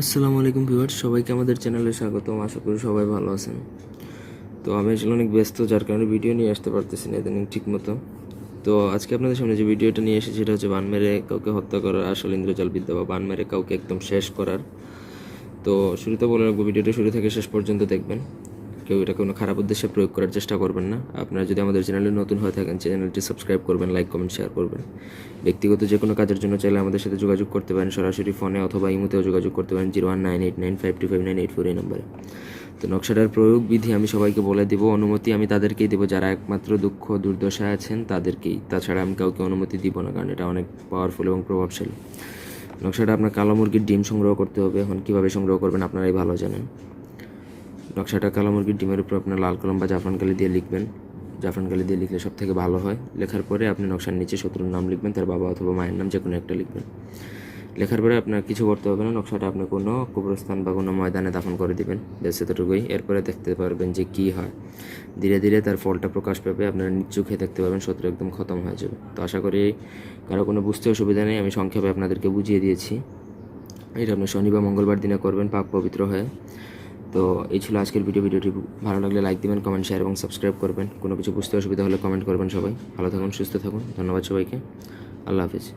আসসালামু আলাইকুম ভিউয়ার্স, সবাইকে আমাদের চ্যানেলে স্বাগতম। আশা করি সবাই ভালো আছেন। তো আমি আসলে অনেক ব্যস্ত, যার কারণে ভিডিও নিয়ে আসতে পারতেছি না ইদানিং ঠিক মতো তো আজকে আপনাদের সামনে যে ভিডিওটা নিয়ে এসেছি, সেটা হচ্ছে বান মেরে কাউকে হত্যা করার আসল ইন্দ্রজাল বিদ্যা বা বান মেরে কাউকে একদম শেষ করার। তো শুরুতে বলে রাখব, ভিডিওটা শুরু থেকে শেষ পর্যন্ত দেখবেন। কেউ এটা কোনো খারাপ উদ্দেশ্যে প্রয়োগ করার চেষ্টা করবেন না। আপনারা যদি আমাদের চ্যানেলে নতুন হয়ে থাকেন, চ্যানেলটি সাবস্ক্রাইব করবেন, লাইক, কমেন্ট, শেয়ার করবেন। ব্যক্তিগত যে কোনো কাজের জন্য চাইলে আমাদের সাথে যোগাযোগ করতে পারেন। সরাসরি ফোনে অথবা ইমোতেও যোগাযোগ করতে পারেন zero one nine eight nine five two five nine eight four এই নম্বরে। তো নকশাটার প্রয়োগ বিধি আমি সবাইকে বলে দিব, অনুমতি আমি তাদেরকেই দেবো। যারা একমাত্র দুঃখ, দুর্দশায় আছেন, তাদেরকেই। তাছাড়া আমি কাউকে অনুমতি দিব না, কারণ এটা অনেক পাওয়ারফুল এবং প্রভাবশালী। নকশাটা আপনার কালো মুরগির ডিম সংগ্রহ করতে হবে। এখন কীভাবে সংগ্রহ করবেন আপনারাই ভালো জানেন। নকশাটা কালো মুরগির ডিমের উপর আপনার লাল কলম বা জাফরান কালি দিয়ে লিখবেন। জাফরান কালি দিয়ে লিখলে সব থেকে ভালো হয়। লেখার পরে আপনি নকশার নিচে শত্রুর নাম লিখবেন, তার বাবা অথবা মায়ের নাম যে কোনো একটা লিখবেন। লেখার পরে আপনার কিছু করতে হবে না, নকশাটা আপনি কোনো কবরস্থান বা কোনো ময়দানে দাফন করে দিবেন, ব্যাস এতটুকুই। এরপরে দেখতে পারবেন যে কী হয়। ধীরে ধীরে তার ফলটা প্রকাশ পাবে, আপনারা নিচু খেয়ে দেখতে পাবেন শত্রু একদম খতম হয়ে যাবে। তো আশা করি কারও কোনো বুঝতে অসুবিধা নেই, আমি সংক্ষেপে আপনাদেরকে বুঝিয়ে দিয়েছি। এটা আপনি শনি বা মঙ্গলবার দিনে করবেন, পাক পবিত্র হয়ে। তো এই ছিল আজকের ভিডিও। ভিডিওটি ভালো লাগলে লাইক দেবেন কমেন্ট শেয়ার এবং সাবস্ক্রাইব করবেন। কোনো কিছু বুঝতে অসুবিধা হলে কমেন্ট করবেন সবাই। ভালো থাকুন, সুস্থ থাকুন। ধন্যবাদ সবাইকে। আল্লাহ হাফিজ।